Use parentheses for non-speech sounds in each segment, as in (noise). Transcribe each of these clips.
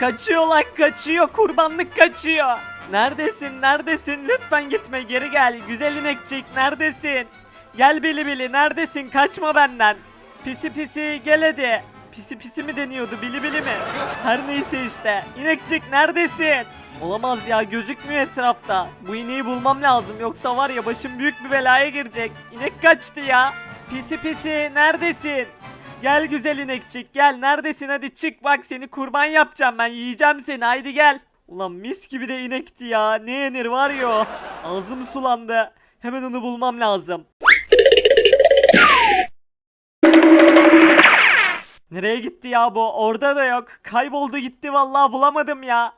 Kaçıyor lan kaçıyor kurbanlık kaçıyor. Neredesin neredesin lütfen gitme geri gel güzel inekçik neredesin? Gel bili bili neredesin kaçma benden. Pisi pisi gel hadi. Pisi pisi mi deniyordu bili bili mi? Her neyse işte. İnekçik neredesin? Olamaz ya gözükmüyor etrafta. Bu ineği bulmam lazım yoksa var ya başım büyük bir belaya girecek. İnek kaçtı ya. Pisi pisi neredesin? Gel güzel inekçik gel neredesin hadi çık bak seni kurban yapacağım ben yiyeceğim seni haydi gel. Ulan mis gibi de inekti ya ne yenir var ya. Ağzım sulandı. Hemen onu bulmam lazım. Nereye gitti ya bu? Orada da yok. Kayboldu gitti vallahi bulamadım ya.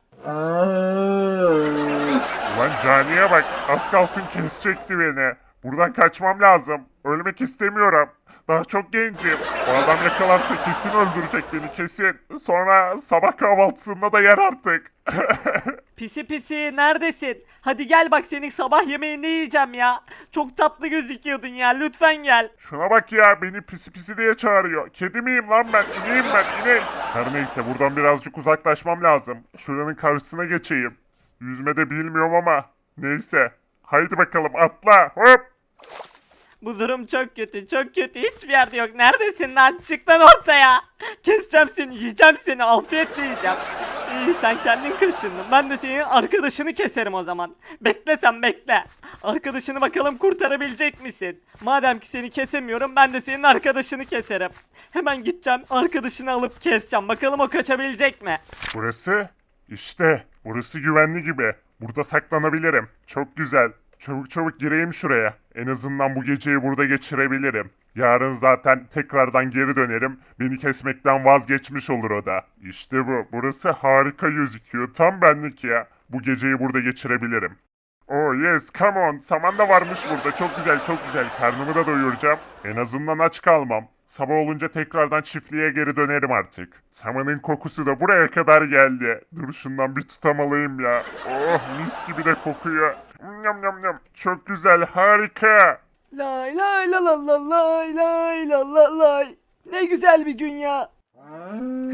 Ulan caniye bak az kalsın kesecekti beni. Buradan kaçmam lazım. Ölmek istemiyorum. Daha çok gencim. O adam yakalarsa kesin öldürecek beni kesin. Sonra sabah kahvaltısında da yer artık. (laughs) Pisi pisi neredesin? Hadi gel bak seni sabah yemeğinde yiyeceğim ya. Çok tatlı gözüküyordun ya lütfen gel. Şuna bak ya beni pisi pisi diye çağırıyor. Kedi miyim lan ben? İneğim ben inek. Her neyse buradan birazcık uzaklaşmam lazım. Şuranın karşısına geçeyim. Yüzme de bilmiyorum ama. Neyse. Haydi bakalım atla hop. Bu durum çok kötü çok kötü hiçbir yerde yok. Neredesin lan çık lan ortaya. Keseceğim seni yiyeceğim seni afiyetle yiyeceğim. İyi sen kendin kaşındın. Ben de senin arkadaşını keserim o zaman. Bekle sen bekle. Arkadaşını bakalım kurtarabilecek misin? Madem ki seni kesemiyorum ben de senin arkadaşını keserim. Hemen gideceğim arkadaşını alıp keseceğim. Bakalım o kaçabilecek mi? Burası? İşte. Burası güvenli gibi. Burada saklanabilirim. Çok güzel. Çabuk çabuk gireyim şuraya. En azından bu geceyi burada geçirebilirim. Yarın zaten tekrardan geri dönerim. Beni kesmekten vazgeçmiş olur o da. İşte bu. Burası harika gözüküyor. Tam benlik ya. Bu geceyi burada geçirebilirim. Oh yes, come on. Saman da varmış burada. Çok güzel, çok güzel. Karnımı da doyuracağım. En azından aç kalmam. Sabah olunca tekrardan çiftliğe geri dönerim artık. Samanın kokusu da buraya kadar geldi. Dur şundan bir tutam alayım ya. Oh mis gibi de kokuyor. Nyam nyam nyam. Çok güzel, harika. Lay lay la la la lay lay la la lay. Ne güzel bir gün ya.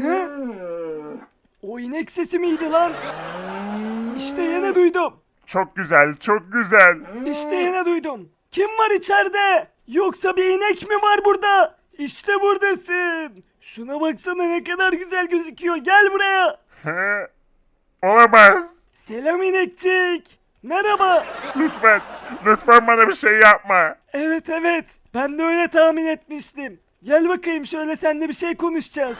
Hı? O inek sesi miydi lan? İşte yine duydum. Çok güzel, çok güzel. İşte yine duydum. Kim var içeride? Yoksa bir inek mi var burada? İşte buradasın. Şuna baksana ne kadar güzel gözüküyor. Gel buraya. He? Olamaz. Selam inekçik. Merhaba. Lütfen, lütfen bana bir şey yapma. Evet evet. Ben de öyle tahmin etmiştim. Gel bakayım şöyle seninle bir şey konuşacağız.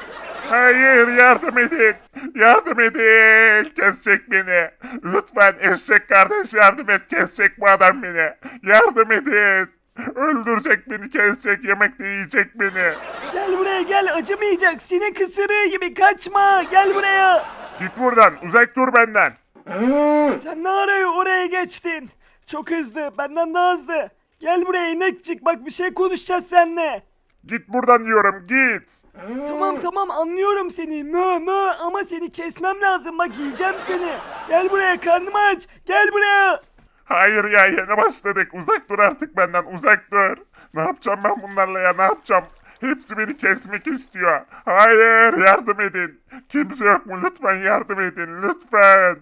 Hayır yardım edin. Yardım edin. Kesecek beni. Lütfen eşek kardeş yardım et. Kesecek bu adam beni. Yardım edin. Öldürecek beni kesecek yemek de yiyecek beni. Gel buraya gel acımayacak. Sinek ısırığı gibi kaçma. Gel buraya. Git buradan uzak dur benden. Sen ne araya oraya geçtin? Çok hızlı. Benden daha hızlı. Gel buraya inekçik. Bak bir şey konuşacağız seninle. Git buradan diyorum git. Tamam tamam anlıyorum seni. Mö mö ama seni kesmem lazım. Bak yiyeceğim seni. Gel buraya karnım aç. Gel buraya. Hayır ya yeni başladık. Uzak dur artık benden uzak dur. Ne yapacağım ben bunlarla ya ne yapacağım? Hepsi beni kesmek istiyor. Hayır yardım edin. Kimse yok mu lütfen yardım edin lütfen.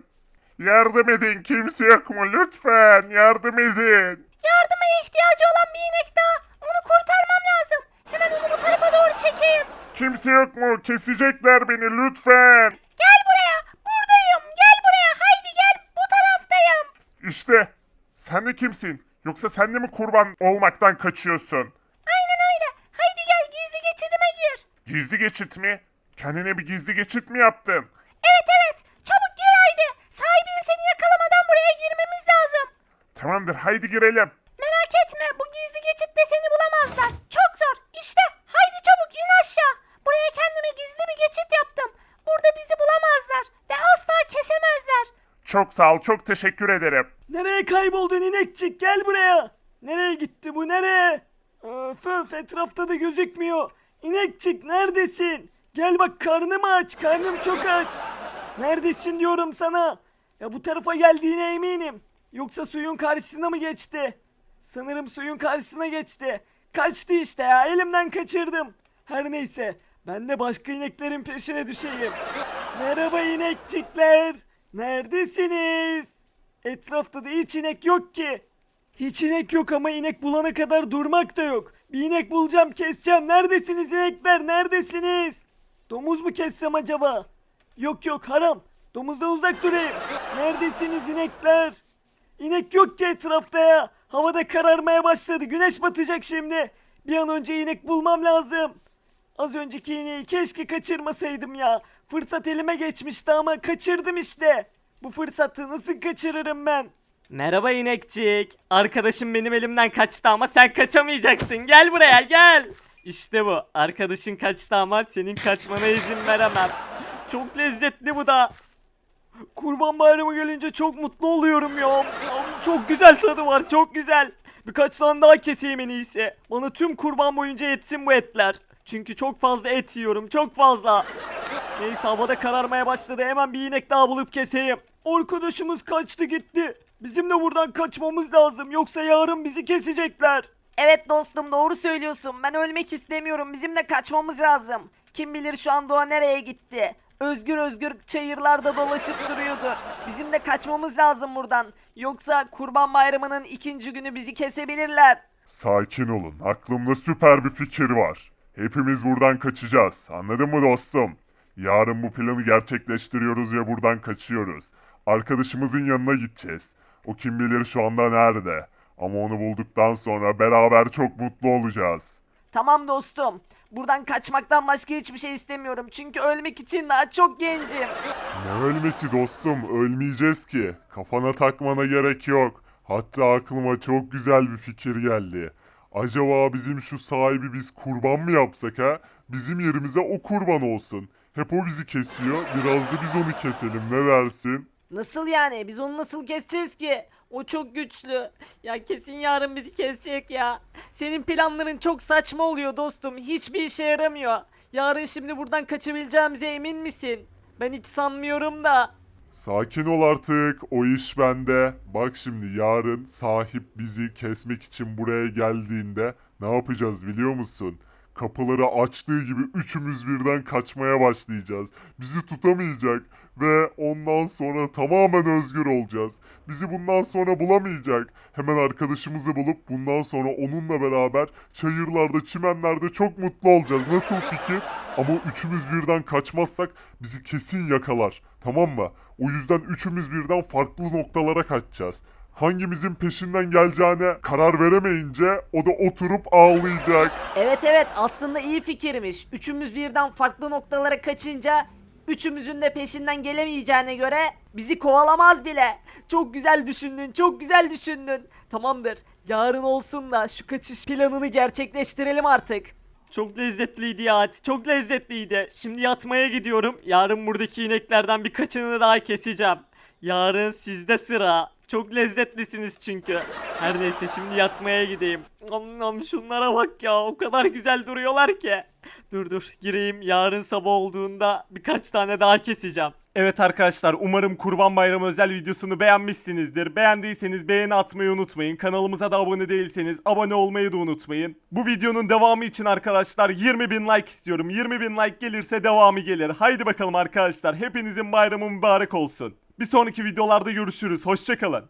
Yardım edin kimse yok mu lütfen yardım edin. Yardıma ihtiyacı olan bir inek daha. Onu kurtarmam lazım. Hemen onu bu tarafa doğru çekeyim. Kimse yok mu kesecekler beni lütfen. Gel buraya. Buradayım. Gel buraya. Haydi gel. Bu taraftayım. İşte sen de kimsin? Yoksa sen de mi kurban olmaktan kaçıyorsun? Aynen öyle. Haydi gel gizli geçidime gir. Gizli geçit mi? Kendine bir gizli geçit mi yaptın? Evet evet. Çabuk gir haydi. Sahibin seni yakalamadan buraya girmemiz lazım. Tamamdır haydi girelim. Merak etme. Bu gizli geçitte seni bulamazlar. Çok zor. İşte. Haydi çabuk in aşağı. Buraya kendime gizli bir geçit yaptım. Burada bizi bulamazlar. Ve asla kesemezler. Çok sağ ol çok teşekkür ederim. Nereye kayboldun inekçik? Gel buraya. Nereye gitti bu nereye? Öf öf etrafta da gözükmüyor. İnekçik neredesin? Gel bak karnım aç. Karnım çok aç. Neredesin diyorum sana. Ya bu tarafa geldiğine eminim. Yoksa suyun karşısına mı geçti? Sanırım suyun karşısına geçti. Kaçtı işte ya elimden kaçırdım. Her neyse ben de başka ineklerin peşine düşeyim. Merhaba inekçikler. Neredesiniz? Etrafta da hiç inek yok ki. Hiç inek yok ama inek bulana kadar durmak da yok. Bir inek bulacağım keseceğim. Neredesiniz inekler neredesiniz? Domuz mu kessem acaba? Yok yok haram. Domuzdan uzak durayım. Neredesiniz inekler? İnek yok ki etrafta ya. Havada kararmaya başladı. Güneş batacak şimdi. Bir an önce inek bulmam lazım. Az önceki ineği keşke kaçırmasaydım ya. Fırsat elime geçmişti ama kaçırdım işte. Bu fırsatı nasıl kaçırırım ben? Merhaba inekçik. Arkadaşım benim elimden kaçtı ama sen kaçamayacaksın. Gel buraya gel. İşte bu. Arkadaşın kaçtı ama senin kaçmana izin veremem. Çok lezzetli bu da. Kurban bayramı gelince çok mutlu oluyorum ya. Çok güzel tadı var çok güzel. Birkaç tane daha keseyim en iyisi. Bana tüm kurban boyunca yetsin bu etler. Çünkü çok fazla et yiyorum çok fazla. Neyse havada kararmaya başladı hemen bir inek daha bulup keseyim. Arkadaşımız kaçtı gitti. Bizim de buradan kaçmamız lazım yoksa yarın bizi kesecekler. Evet dostum doğru söylüyorsun. Ben ölmek istemiyorum. Bizim de kaçmamız lazım. Kim bilir şu anda o nereye gitti. Özgür özgür çayırlarda dolaşıp duruyordur. Bizim de kaçmamız lazım buradan. Yoksa kurban bayramının ikinci günü bizi kesebilirler. Sakin olun. Aklımda süper bir fikir var. Hepimiz buradan kaçacağız. Anladın mı dostum? Yarın bu planı gerçekleştiriyoruz ve buradan kaçıyoruz. Arkadaşımızın yanına gideceğiz. O kim bilir şu anda nerede. Ama onu bulduktan sonra beraber çok mutlu olacağız. Tamam dostum. Buradan kaçmaktan başka hiçbir şey istemiyorum. Çünkü ölmek için daha çok gencim. Ne ölmesi dostum? Ölmeyeceğiz ki. Kafana takmana gerek yok. Hatta aklıma çok güzel bir fikir geldi. Acaba bizim şu sahibi biz kurban mı yapsak ha? Bizim yerimize o kurban olsun. Hep o bizi kesiyor. Biraz da biz onu keselim. Ne dersin? Nasıl yani? Biz onu nasıl keseceğiz ki? O çok güçlü. Ya kesin yarın bizi kesecek ya. Senin planların çok saçma oluyor dostum. Hiçbir işe yaramıyor. Yarın şimdi buradan kaçabileceğimize emin misin? Ben hiç sanmıyorum da. Sakin ol artık. O iş bende. Bak şimdi yarın sahip bizi kesmek için buraya geldiğinde ne yapacağız biliyor musun? Kapıları açtığı gibi üçümüz birden kaçmaya başlayacağız. Bizi tutamayacak ve ondan sonra tamamen özgür olacağız. Bizi bundan sonra bulamayacak. Hemen arkadaşımızı bulup bundan sonra onunla beraber çayırlarda, çimenlerde çok mutlu olacağız. Nasıl fikir? Ama üçümüz birden kaçmazsak bizi kesin yakalar. Tamam mı? O yüzden üçümüz birden farklı noktalara kaçacağız. Hangimizin peşinden geleceğine karar veremeyince o da oturup ağlayacak. Evet evet aslında iyi fikirmiş. Üçümüz birden farklı noktalara kaçınca üçümüzün de peşinden gelemeyeceğine göre bizi kovalamaz bile. Çok güzel düşündün, çok güzel düşündün. Tamamdır. Yarın olsun da şu kaçış planını gerçekleştirelim artık. Çok lezzetliydi ya çok lezzetliydi. Şimdi yatmaya gidiyorum. Yarın buradaki ineklerden birkaçını daha keseceğim. Yarın sizde sıra. Çok lezzetlisiniz çünkü. Her neyse şimdi yatmaya gideyim. Nom şunlara bak ya o kadar güzel duruyorlar ki. Dur dur gireyim yarın sabah olduğunda birkaç tane daha keseceğim. Evet arkadaşlar umarım Kurban Bayramı özel videosunu beğenmişsinizdir. Beğendiyseniz beğeni atmayı unutmayın. Kanalımıza da abone değilseniz abone olmayı da unutmayın. Bu videonun devamı için arkadaşlar 20 bin like istiyorum. 20 bin like gelirse devamı gelir. Haydi bakalım arkadaşlar hepinizin bayramı mübarek olsun. Bir sonraki videolarda görüşürüz. Hoşçakalın.